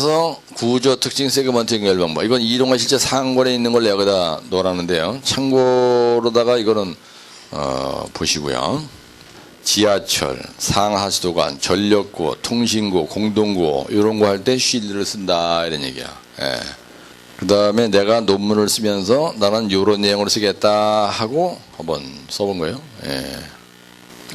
상권에서 구조 특징 세그먼트 연결 방법. 이건 이동과 실제 상권에 있는 걸 여기다 놓으라는데요. 참고로다가 이거는 어, 보시고요. 지하철, 상하수도관, 전력구, 통신구, 공동구 이런 거 할 때 쉴드를 쓴다 이런 얘기야. 예. 그 다음에 내가 논문을 쓰면서 나는 이런 내용을 쓰겠다 하고 한번 써본 거예요. 예.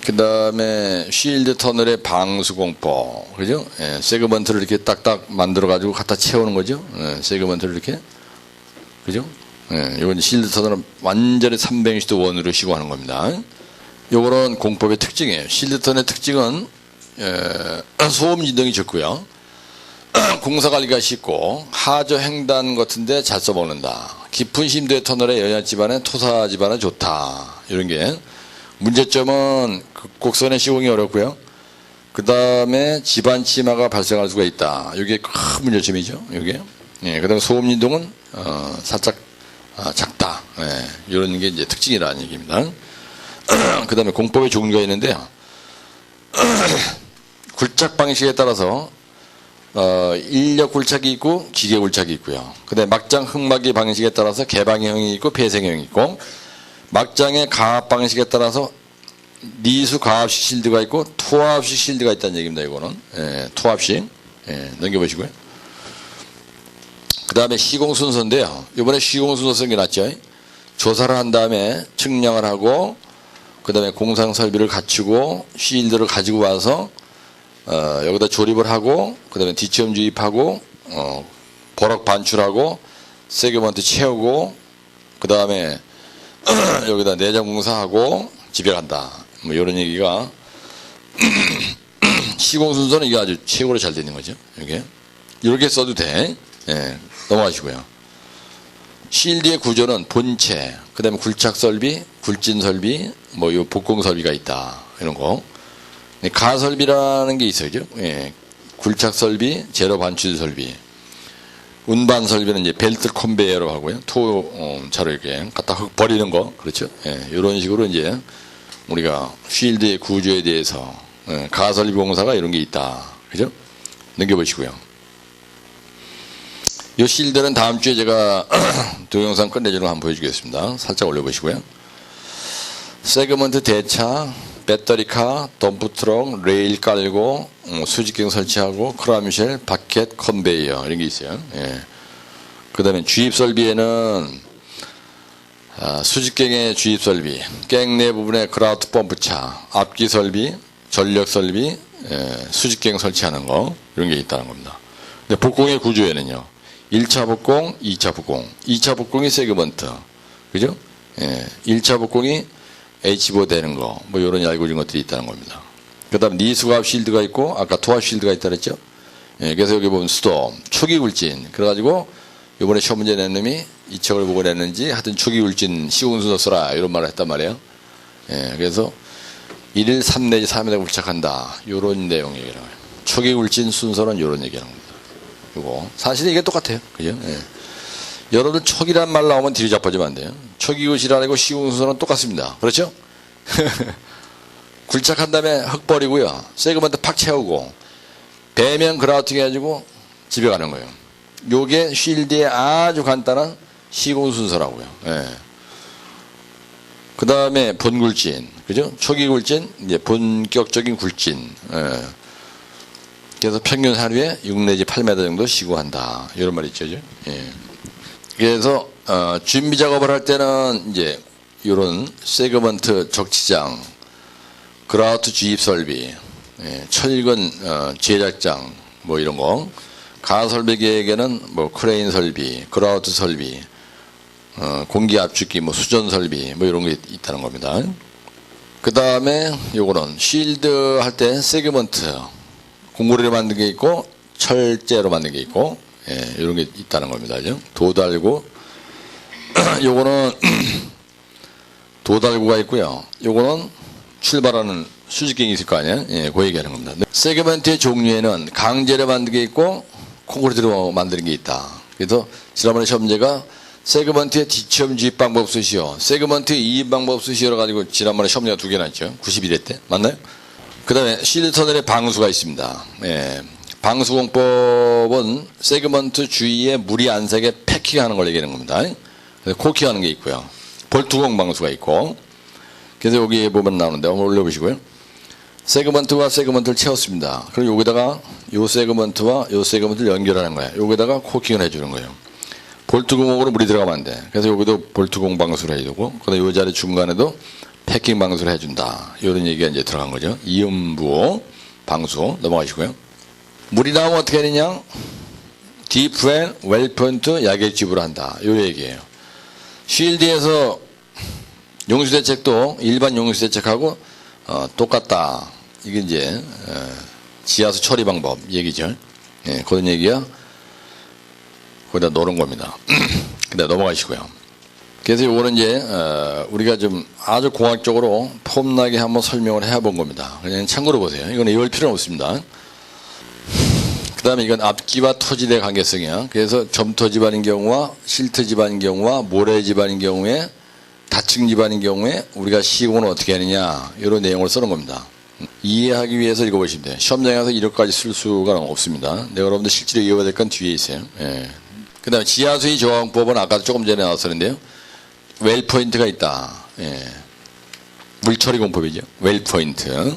그 다음에 쉴드 터널의 방수공법. 그죠? 예. 세그먼트를 이렇게 딱딱 만들어가지고 갖다 채우는 거죠. 예. 세그먼트를 이렇게. 그죠? 예. 이건 쉴드 터널은 완전히 360도 원으로 시공하는 겁니다. 요거는 공법의 특징이에요. 쉴드 터널의 특징은 예, 소음 진동이 적고요. 공사 관리가 쉽고 하저 횡단 같은데 잘 써먹는다. 깊은 심도의 터널에 연야 집안에 토사 집안에 좋다. 이런 게 문제점은 그 곡선의 시공이 어렵고요. 그 다음에 집안 침하가 발생할 수가 있다. 이게 큰 문제점이죠. 이게. 예, 그 다음에 소음 진동은 어, 살짝 아, 작다. 예, 이런 게 이제 특징이라는 얘기입니다. 그 다음에 공법의 종류가 있는데요. 굴착 방식에 따라서 어, 인력 굴착이 있고 기계 굴착이 있고요. 근데 막장 흑막이 방식에 따라서 개방형이 있고 폐쇄형이 있고 막장의 가압 방식에 따라서 니수 가압식 실드가 있고 투압식 실드가 있다는 얘기입니다. 이거는 예, 투압식 예, 넘겨보시고요. 그 다음에 시공 순서인데요. 이번에 시공 순서 낫죠. 조사를 한 다음에 측량을 하고 그 다음에 공상 설비를 갖추고 실드를 가지고 와서 어, 여기다 조립을 하고 그 다음에 뒤치험 주입하고 어, 버럭 반출하고 세그먼트 채우고 그 다음에 여기다 내장 공사하고 집에 간다. 뭐 이런 얘기가 시공 순서는 이게 아주 최고로 잘 되는 거죠. 이게 이렇게 써도 돼. 예, 넘어가시고요. 실드의 구조는 본체, 그다음에 굴착 설비, 굴진 설비, 뭐 요 복공 설비가 있다. 이런 거. 네, 가설비라는 게 있어요. 예. 굴착 설비, 제로 반출 설비. 운반 설비는 이제 벨트 컨베이어로 하고요. 토, 어, 차로 이렇게 갖다 흙 버리는 거. 그렇죠. 예. 이런 식으로 이제 우리가 쉴드의 구조에 대해서 예. 가설비 공사가 이런 게 있다. 그죠? 넘겨보시고요. 이 실드는 다음 주에 제가 동영상 끝내주는 거 한번 보여주겠습니다. 살짝 올려보시고요. 세그먼트 대차, 배터리카, 덤프트럭, 레일 깔고 음, 수직경 설치하고 크라미쉘, 바켓, 컨베이어 이런 게 있어요. 예. 그 다음에 주입 설비에는 아, 수직경의 주입 설비, 갱 내 부분에 그라우트 펌프차, 앞기 설비, 전력 설비, 예, 수직경 설치하는 거 이런 게 있다는 겁니다. 근데 복공의 구조에는요. 1차 복공, 2차 복공. 2차 복공이 세그먼트. 그죠? 예. 1차 복공이 H5 되는 거, 뭐 이런 알고리즘 것들이 있다는 겁니다. 그 다음 니수갑 실드가 있고, 아까 토합 실드가 있다 그랬죠? 예, 그래서 여기 보면 수도, 초기 굴진. 그래가지고, 요번에 시험 문제 낸 놈이 이 책을 보고 냈는지, 하여튼 초기 굴진 쉬운 순서 써라. 이런 말을 했단 말이에요. 예, 그래서 1일 3 내지 3일에 굴착한다. 요런 내용이에요. 초기 굴진 순서는 요런 얘기하는 겁니다. 요거. 사실 이게 똑같아요. 그죠? 예. 여러분 촉이란 말 나오면 뒤로 잡아주면 안 돼요. 촉이굿이라고 쉬운 순서는 똑같습니다. 그렇죠? 굴착한 다음에 흙 버리고요. 세그먼트 팍 채우고 배면 그라우팅 해가지고 집에 가는 거예요. 요게 쉴드의 아주 간단한 시공 순서라고요. 예. 그 다음에 본굴진, 그죠? 초기 굴진, 이제 본격적인 굴진. 예. 그래서 평균 하루에 6 내지 8m 정도 시구한다. 이런 말이 있죠. 예. 그래서 어, 준비 작업을 할 때는 이제 이런 세그먼트 적치장, 그라우트 주입 설비, 예, 철근 어, 제작장 뭐 이런 거, 가설비 계획에는 뭐 크레인 설비, 그라우트 설비, 어, 공기 압축기, 뭐 수전 설비 뭐 이런 게 있다는 겁니다. 그 다음에 요거는 쉴드 할 때 세그먼트 공구리로 만든 게 있고 철제로 만든 게 있고 예, 이런 게 있다는 겁니다. 도달구 요거는 도달구가 있고요. 요거는 출발하는 수직경이 있을 거 아니에요? 예, 그 얘기하는 겁니다. 세그먼트의 종류에는 강제로 만든 게 있고 콘크리트로 만드는 게 있다. 그래서 지난번에 시험제가 세그먼트의 뒤치험 주입 방법 쓰시오. 세그먼트의 이입 방법 쓰시오라 가지고 지난번에 시험제가 두개 났죠. 91회 때. 맞나요? 그 다음에 실드 터널의 방수가 있습니다. 예, 방수공법은 세그먼트 주위에 물이 안 새게 패킹하는 걸 얘기하는 겁니다. 코킹하는 게 있고요. 볼트공 방수가 있고. 그래서 여기 보면 나오는데 한번 올려보시고요. 세그먼트와 세그먼트를 채웠습니다. 그럼 여기다가 요 세그먼트와 요 세그먼트를 연결하는 거예요. 여기다가 코킹을 해주는 거예요. 볼트 구멍으로 물이 들어가면 안 돼. 그래서 여기도 볼트 구멍 방수를 해주고, 그다음에 요 자리 중간에도 패킹 방수를 해준다. 이런 얘기가 이제 들어간 거죠. 이음부호 방수 넘어가시고요. 물이 나오면 어떻게 되느냐? 디프앤 웰포인트 야객집으로 한다. 요 얘기예요. 쉴드에서 용수대책도 일반 용수대책하고 어, 똑같다. 이게 이제 어, 지하수 처리 방법 얘기죠. 예, 그런 얘기야. 거기다 놓은 겁니다. 근데 넘어가시고요. 그래서 이거는 이제 어, 우리가 좀 아주 공학적으로 폼나게 한번 설명을 해본 겁니다. 그냥 참고로 보세요. 이건 외울 필요는 없습니다. 그다음에 이건 앞기와 토지대 관계성이야. 그래서 점토 집안인 경우와 실트 집안인 경우와 모래 집안인 경우에 다층 집안인 경우에 우리가 시공을 어떻게 하느냐 이런 내용을 쓰는 겁니다. 이해하기 위해서 읽어보시면 돼요. 시험장에서 이렇게까지 쓸 수가 없습니다. 네, 여러분들 실제로 이해가 될 건 뒤에 있어요. 예. 그 다음에 지하수의 조항법은 아까 조금 전에 나왔었는데요. 웰포인트가 있다. 예. 물처리 공법이죠. 웰포인트.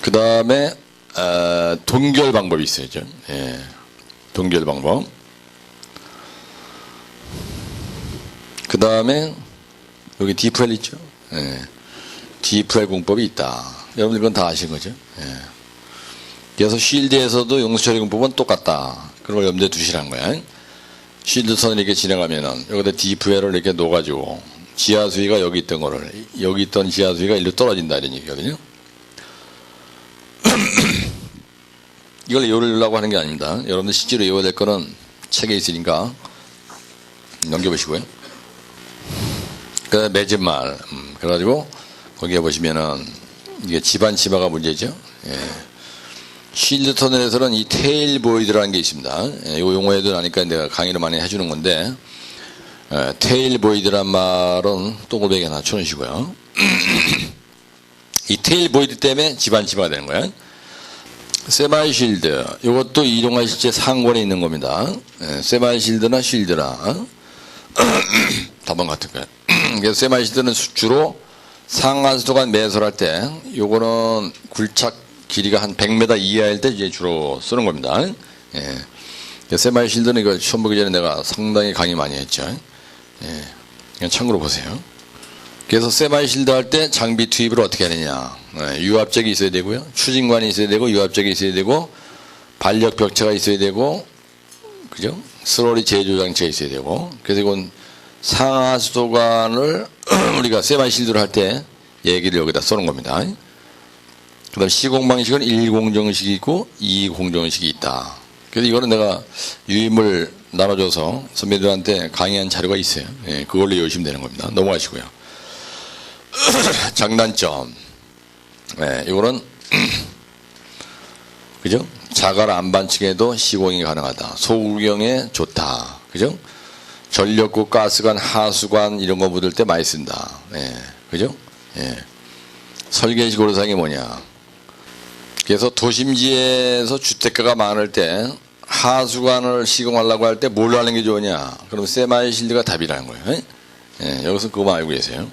그 다음에 어, 동결 방법이 있어야죠. 예. 동결 방법. 그 다음에 여기 디프엘 있죠. 예. 디프엘 공법이 있다. 여러분들 이건 다 아신 거죠. 예. 그래서 쉴드에서도 용수처리 공법은 똑같다. 그런 걸 염두에 두시라는 거야. 쉴드 선을 이렇게 진행하면은 여기다 디프엘을 이렇게 놓아가지고 지하 수위가 여기 있던 거를 여기 있던 지하 수위가 일로 떨어진다 이런 얘기거든요. 이걸 외우려고 하는 게 아닙니다. 여러분들 실제로 외워야 될 거는 책에 있으니까 넘겨보시고요. 그 매진말 음, 그래가지고 거기에 보시면은 이게 집안 치마가 문제죠. 예. 쉴드 터널에서는 이 테일 보이드라는 게 있습니다. 예, 이 용어에도 나니까 내가 강의를 많이 해주는 건데 예, 테일 보이드란 말은 동글베개 하나 쳐놓으시고요. 이 테일 보이드 때문에 집안 치마가 되는 거예요. 세마이 쉴드 이것도 이동화 실제 상권에 있는 겁니다. 예, 세마이 쉴드나 쉴드나 어? 답은 같은 거예요. 그래서 세마이 쉴드는 주로 상하수도관 매설할 때 요거는 굴착 길이가 한 100m 이하일 때 이제 주로 쓰는 겁니다. 예. 세마이 쉴드는 이거 시험 보기 전에 내가 상당히 강의 많이 했죠. 예. 그냥 참고로 보세요. 그래서 세마이 실드 할 때 장비 투입을 어떻게 하느냐. 네, 유압적이 있어야 되고요. 추진관이 있어야 되고, 유압적이 있어야 되고, 반력 벽체가 있어야 되고, 그죠? 스로리 제조 장치가 있어야 되고, 그래서 이건 상하수도관을 우리가 세마이 실드를 할때 얘기를 여기다 써놓은 겁니다. 그 다음 시공 방식은 1공정식이 있고 2공정식이 있다. 그래서 이거는 내가 유임을 나눠줘서 선배들한테 강의한 자료가 있어요. 예, 그걸로 외우시면 되는 겁니다. 넘어가시고요. 장단점. 네, 이거는 그죠? 자갈 안반층에도 시공이 가능하다. 소구경에 좋다. 그죠? 전력구, 가스관, 하수관 이런 거 묻을 때 많이 쓴다. 예, 그죠? 예. 설계식 고려사항이 뭐냐? 그래서 도심지에서 주택가가 많을 때 하수관을 시공하려고 할 때 뭘로 하는 게 좋으냐? 그럼 세마이 실드가 답이라는 거예요. 예, 여기서 그거만 알고 계세요.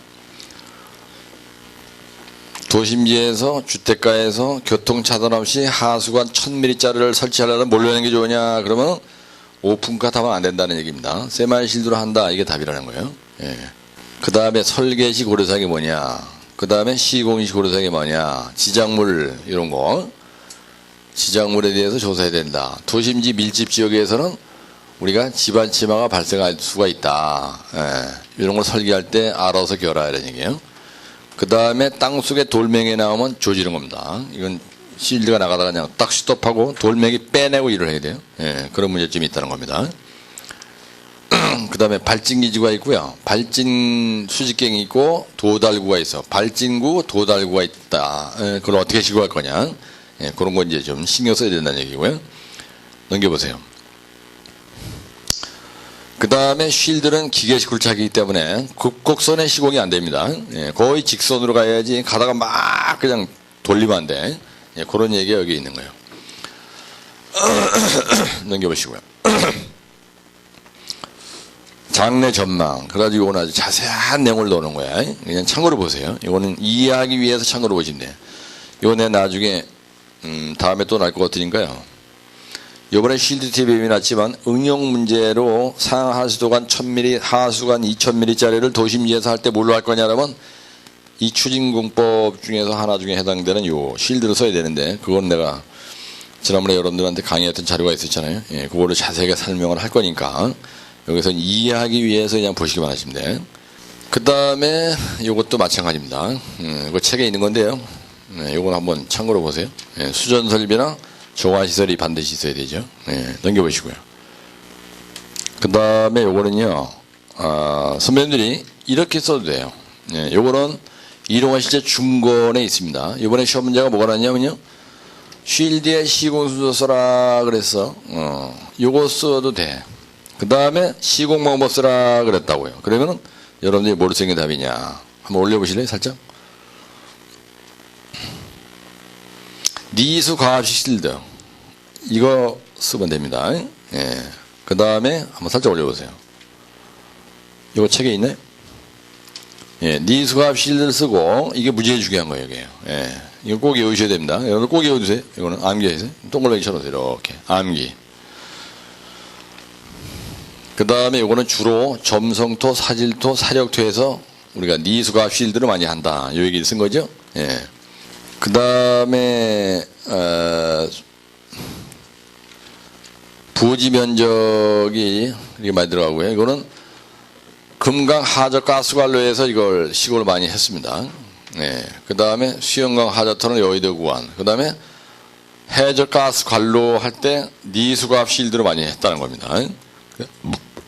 도심지에서 주택가에서 교통 차단 없이 하수관 1000mm짜리를 설치하려면 뭘로 하는 게 좋으냐? 그러면 오픈카 하면 안 된다는 얘기입니다. 세마이 실드로 한다. 이게 답이라는 거예요. 예. 그 다음에 설계식 고려사항이 뭐냐? 그 다음에 시공식 고려사항이 뭐냐? 지작물 이런 거. 지작물에 대해서 조사해야 된다. 도심지 밀집 지역에서는 우리가 집안 치마가 발생할 수가 있다. 예. 이런 걸 설계할 때 알아서 결하라는 얘기예요. 그 다음에 땅속에 돌멩이 나오면 조지는 겁니다. 이건 실드가 나가다가 그냥 딱 스톱하고 돌멩이 빼내고 일을 해야 돼요. 예, 그런 문제점이 있다는 겁니다. 그 다음에 발진기지가 있고요. 발진 수직갱이 있고 도달구가 있어. 발진구, 도달구가 있다. 예, 그걸 어떻게 시구할 거냐. 예, 그런 거 이제 좀 신경 써야 된다는 얘기고요. 넘겨보세요. 그 다음에 쉴드는 기계식 굴착이기 때문에 곡곡선의 시공이 안 됩니다. 예, 거의 직선으로 가야지 가다가 막 그냥 돌리면 안 돼. 예, 그런 얘기가 여기 있는 거예요. 넘겨보시고요. 장래 전망. 그래가지고 이거는 아주 자세한 내용을 넣는 거야. 그냥 참고로 보세요. 이거는 이해하기 위해서 참고로 보시면 돼. 이거 내 나중에 음, 다음에 또 날 것 같으니까요. 이번에 쉴드 TV에 났지만 응용 문제로 상하수도관 1000mm, 하수관 2000mm짜리를 도심지에서 할 때 뭘로 할 거냐라면 이 추진공법 중에서 하나 중에 해당되는 요 쉴드를 써야 되는데 그건 내가 지난번에 여러분들한테 강의했던 자료가 있었잖아요. 예, 그거를 자세하게 설명을 할 거니까 여기서 이해하기 위해서 그냥 보시기만 하시면 돼. 그 다음에 이것도 마찬가지입니다. 음, 이거 책에 있는 건데요. 네, 이건 한번 참고로 보세요. 예, 수전 설비나 정화 시설이 반드시 있어야 되죠. 예, 넘겨보시고요. 그 다음에 요거는요, 아, 선배님들이 이렇게 써도 돼요. 예, 요거는 이동화 실제 중권에 있습니다. 이번에 시험 문제가 뭐가 나왔냐면요. 쉴드에 시공 순서 써라 그래서, 어, 요거 써도 돼. 그 다음에 시공 방법 쓰라 그랬다고요. 그러면은 여러분들이 뭐로 쓰는 게 답이냐. 한번 올려보실래요, 살짝? 니수 과합식 실드. 이거 쓰면 됩니다. 예. 그 다음에 한번 살짝 올려보세요. 이거 책에 있네? 예, 니수 과합 실드를 쓰고, 이게 무지개 중요한 거예요, 이게. 예. 이거 꼭 외우셔야 됩니다. 여러분 꼭 외워두세요. 이거는 암기해서. 동글뱅이 쳐놓으세요, 이렇게. 암기. 그 다음에 이거는 주로 점성토, 사질토, 사력토에서 우리가 니수가 쉴드를 많이 한다. 이 얘기를 쓴 거죠. 예. 그 다음에 어, 부지 면적이 이게 많이 들어가고요. 이거는 금강 하저 가스관로에서 이걸 시골 많이 했습니다. 예. 그 다음에 수영강 하저터는 여의도 구간. 그 다음에 해저 가스 관로 할 때 니수갑 실드를 많이 했다는 겁니다.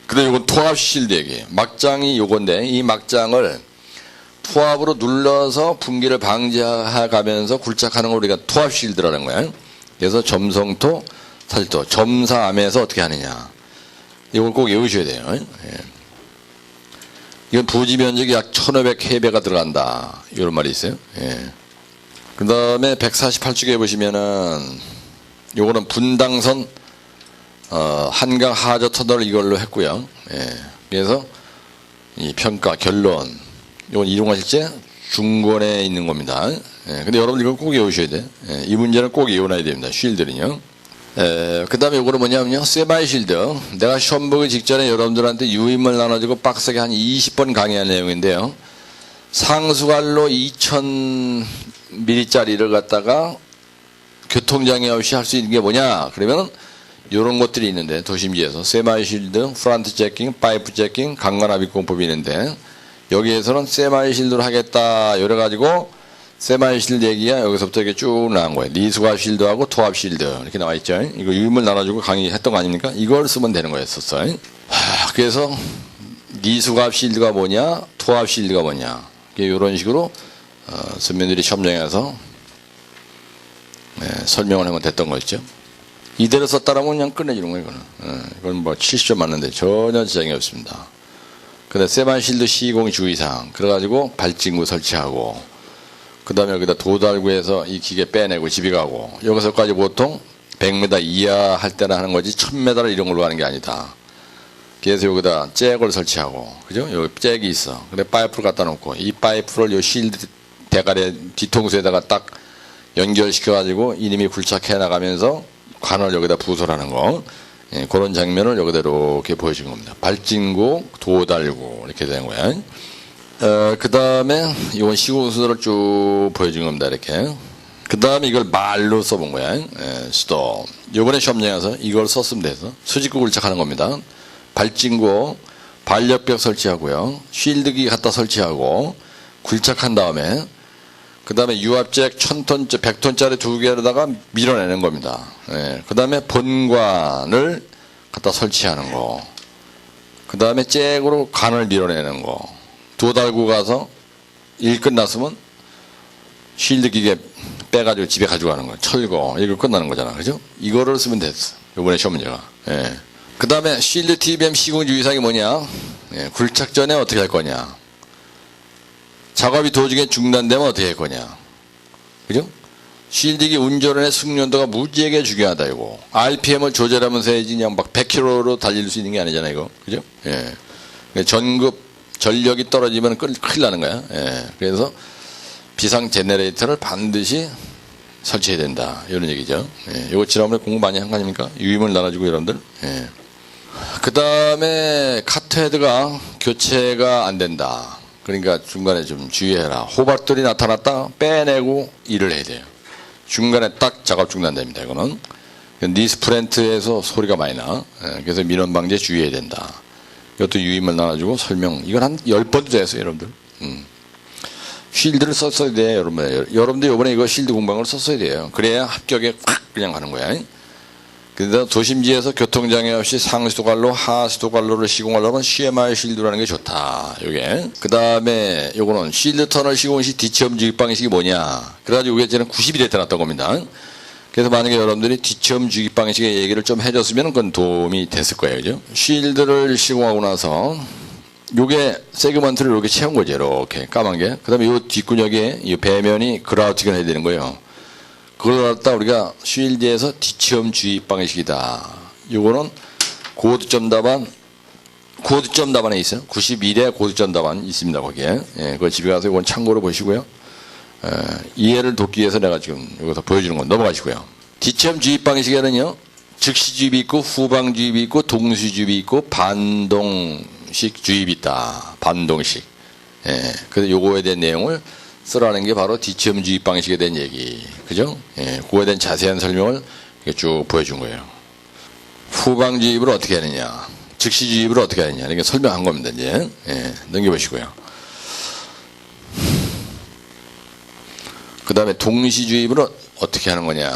그래 이건 투합 실드 얘기예요. 막장이 요건데 이 막장을 투합으로 눌러서 분기를 방지해 가면서 굴착하는 걸 우리가 투합 실드라는 거예요. 그래서 점성토, 사실토, 점사암에서 어떻게 하느냐. 이걸 꼭 외우셔야 돼요. 예. 이건 부지 면적이 약 1500해배가 들어간다. 이런 말이 있어요. 예. 그 다음에 148쪽에 보시면은 요거는 분당선 어, 한강 하저 터널 이걸로 했고요. 예. 그래서 이 평가 결론 이건 이동화 실제 중권에 있는 겁니다. 예. 근데 여러분 이걸 꼭 외우셔야 돼. 예. 이 문제는 꼭 외워놔야 됩니다. 쉴드는요. 예. 그 다음에 이거는 뭐냐면요. 세바이 쉴드. 내가 시험 보기 직전에 여러분들한테 유임을 나눠주고 빡세게 한 20번 강의한 내용인데요. 상수관로 2000mm짜리를 갖다가 교통장애 없이 할 수 있는 게 뭐냐? 그러면은 이런 것들이 있는데 도심지에서 세마이 실드, 프란트 제킹, 파이프 제킹, 강간압입 공법이 있는데 여기에서는 세마이 실드를 하겠다 이래 가지고 세마이 실드 얘기가 여기서부터 이렇게 쭉 나온 거예요. 니수갑 실드하고 토합 실드 이렇게 나와 있죠. 이거 유임을 나눠주고 강의했던 거 아닙니까? 이걸 쓰면 되는 거였었어. 하, 그래서 니수갑 실드가 뭐냐, 토합 실드가 뭐냐 이런 식으로 어, 선배들이 시험장에서 네, 설명을 하면 됐던 거였죠. 이대로 썼다라면 그냥 끝내주는 거예요, 이거는. 예, 이건 뭐 70점 맞는데 전혀 지장이 없습니다. 근데 세반실드 시공 주의사항. 그래가지고 발진구 설치하고, 그 다음에 여기다 도달구에서 이 기계 빼내고 집에 가고, 여기서까지 보통 100m 이하 할 때나 하는 거지 1000m를 이런 걸로 하는 게 아니다. 그래서 여기다 잭을 설치하고, 그죠? 여기 잭이 있어. 근데 파이프를 갖다 놓고, 이 파이프를 요 실드 대가리 뒤통수에다가 딱 연결시켜 가지고 이름이 굴착해 나가면서 관을 여기다 부설하는 거 예, 그런 장면을 여기다 이렇게 보여준 겁니다. 발진구, 도달구 이렇게 되는 거야. 어, 그 다음에 이건 시공수를 쭉 보여준 겁니다. 이렇게. 그 다음에 이걸 말로 써본 거야. 예, 스톱. 이번에 시험장에서 이걸 썼으면 돼서 수직구 굴착하는 겁니다. 발진구, 반력벽 설치하고요. 쉴드기 갖다 설치하고 굴착한 다음에 그 다음에 유압잭 1000톤, 100톤짜리 두 개로다가 밀어내는 겁니다. 예. 그 다음에 본관을 갖다 설치하는 거. 그 다음에 잭으로 관을 밀어내는 거. 두 달고 가서 일 끝났으면 쉴드 기계 빼가지고 집에 가져가는 거. 철거. 이거 끝나는 거잖아. 그죠? 이거를 쓰면 됐어. 요번에 시험 문제가. 예. 그 다음에 쉴드 TBM 시공 주의사항이 뭐냐? 예. 굴착 전에 어떻게 할 거냐? 작업이 도중에 중단되면 어떻게 할 거냐. 그죠? 쉴드기 운전의 숙련도가 무지하게 중요하다 이거. RPM을 조절하면서 해야지 그냥 막 100km로 달릴 수 있는 게 아니잖아요 이거. 그죠? 예. 그러니까 전급 전력이 떨어지면 큰- 큰일 나는 거야. 예. 그래서 비상 제너레이터를 반드시 설치해야 된다. 이런 얘기죠. 예. 이거 지난번에 공부 많이 한 거 아닙니까? 유임을 나눠주고 여러분들. 예. 그 다음에 카트헤드가 교체가 안 된다. 그러니까 중간에 좀 주의해라. 호박들이 나타났다 빼내고 일을 해야 돼요. 중간에 딱 작업 중단됩니다. 이거는 니스프렌트에서 소리가 많이 나. 예, 그래서 민원 방지에 주의해야 된다. 이것도 유임을 나눠주고 설명. 이건 한열 됐어요, 여러분들. 음. 쉴드를 썼어야 돼요, 여러분. 여러분들 이번에 이거 쉴드 공방을 썼어야 돼요. 그래야 합격에 확 그냥 가는 거야. 그래서 도심지에서 교통장애 없이 상수도관로, 하수도관로를 시공하려면 CMR 쉴드라는 게 좋다. 요게. 그 다음에 요거는 쉴드 터널 시공 시 뒤치험 주입 방식이 뭐냐. 그래가지고 이게 저는 90일에 태어났던 겁니다. 그래서 만약에 여러분들이 뒤치험 주입 방식의 얘기를 좀 해줬으면 그건 도움이 됐을 거예요. 그죠? 쉴드를 시공하고 나서 요게 세그먼트를 이렇게 채운 거죠. 이렇게 까만 게. 그 다음에 요 뒷구녕에 이 배면이 그라우팅을 해야 되는 거예요. 그걸 갖다 우리가 쉴드에서 뒤치험 주입 방식이다. 요거는 고득점 답안 고득점 답안에 있어요. 91에 고득점 답안 있습니다. 거기에. 예, 그거 집에 가서 이건 참고로 보시고요. 에, 이해를 돕기 위해서 내가 지금 여기서 보여주는 건 넘어가시고요. 뒤치험 주입 방식에는요. 즉시 주입이 있고 후방 주입이 있고 동시 주입이 있고 반동식 주입이 있다. 반동식. 예, 그래서 요거에 대한 내용을 쓰라는 게 바로 뒤치험 주입 방식에 대한 얘기. 그죠? 예, 그거에 대한 자세한 설명을 쭉 보여준 거예요. 후방 주입을 어떻게 하느냐. 즉시 주입을 어떻게 하느냐. 이렇게 설명한 겁니다, 이제. 예, 넘겨보시고요. 그 다음에 동시 주입을 어- 어떻게 하는 거냐.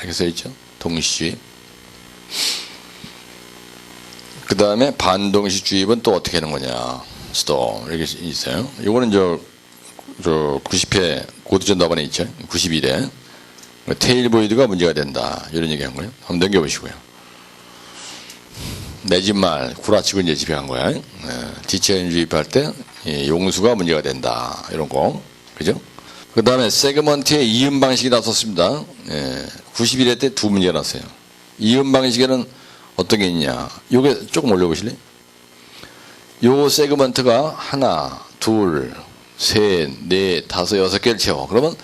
이렇게 써있죠. 동시 주입. 그 다음에 반동시 주입은 또 어떻게 하는 거냐. 스톱. 이렇게 있어요. 이거는 저, 저 90회 고도전 답안에 있죠. 91회. 테일 보이드가 문제가 된다. 이런 얘기 한 거예요. 한번 넘겨보시고요. 내 집말 구라치고 이제 집에 간 거야. 예, 디체인 주입할 때이 용수가 문제가 된다. 이런 거. 그죠? 그 다음에 세그먼트의 이음 방식이 나섰습니다. 예, 91회 때 두 문제가 났어요. 이음 방식에는 어떤 게 있냐. 요게 조금 올려보실래요? 요 세그먼트가 하나, 둘, 셋, 넷, 다섯, 여섯 개를 채워. 그러면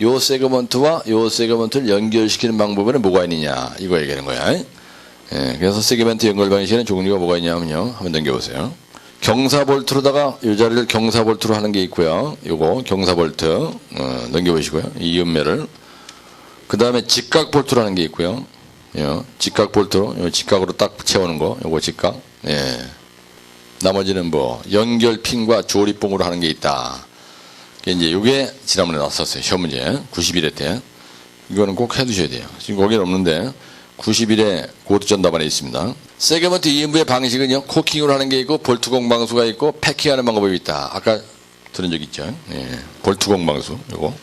요 세그먼트와 요 세그먼트를 연결시키는 방법에는 뭐가 있느냐. 이거 얘기하는 거야. 예, 그래서 세그먼트 연결 방식에는 종류가 뭐가 있냐면요. 한번 넘겨보세요. 경사볼트로다가 이 자리를 경사볼트로 하는 게 있고요. 요거 경사볼트 어, 넘겨보시고요. 이 연매를 그 다음에 직각볼트로 하는 게 있고요. 요 직각 볼트로 요 직각으로 딱 채우는 거 요거 직각. 예. 나머지는 뭐 연결 핀과 조립봉으로 하는 게 있다. 이제 요게 지난번에 나왔었어요. 시험 문제 91회 때. 이거는 꼭 해두셔야 돼요. 지금 거기는 없는데 91회 고도전 답안에 있습니다. 세그먼트 2인부의 방식은요. 코킹으로 하는 게 있고 볼트공 방수가 있고 패킹하는 방법이 있다. 아까 들은 적 있죠. 예. 볼트공 방수 요거.